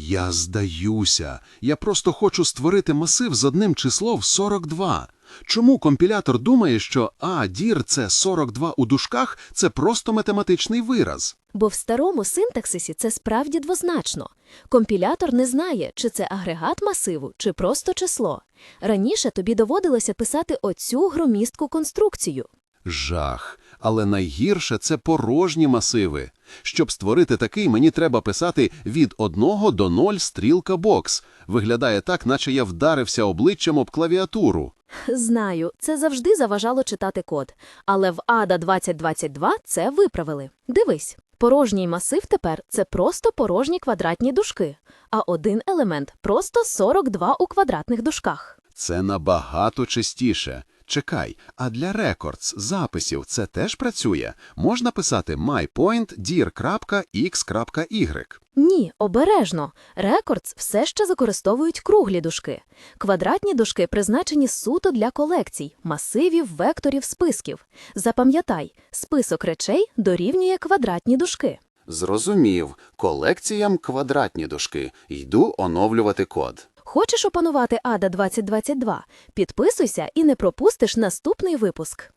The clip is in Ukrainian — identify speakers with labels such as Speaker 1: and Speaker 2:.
Speaker 1: Я здаюся. Я просто хочу створити масив з одним числом 42. Чому компілятор думає, що а, дір це 42 у дужках – це просто математичний вираз?
Speaker 2: Бо в старому синтаксисі це справді двозначно. Компілятор не знає, чи це агрегат масиву, чи просто число. Раніше тобі доводилося писати оцю громістку конструкцію.
Speaker 1: Жах. Але найгірше – це порожні масиви. Щоб створити такий, мені треба писати від 1 до 0 стрілка бокс. Виглядає так, наче я вдарився обличчям об клавіатуру.
Speaker 2: Знаю, це завжди заважало читати код, але в ADA 2022 це виправили. Дивись, порожній масив тепер це просто порожні квадратні дужки, а один елемент просто 42 у квадратних дужках.
Speaker 1: Це набагато частіше. Чекай, а для рекордс, записів це теж працює? Можна писати myPoint.dir.x.y.
Speaker 2: Ні, обережно. Рекордс все ще використовують круглі дужки. Квадратні дужки призначені суто для колекцій, масивів, векторів, списків. Запам'ятай, список речей дорівнює квадратні дужки.
Speaker 1: Зрозумів. Колекціям квадратні дужки. Йду оновлювати код.
Speaker 2: Хочеш опанувати Ада 2022? Підписуйся і не пропустиш наступний випуск.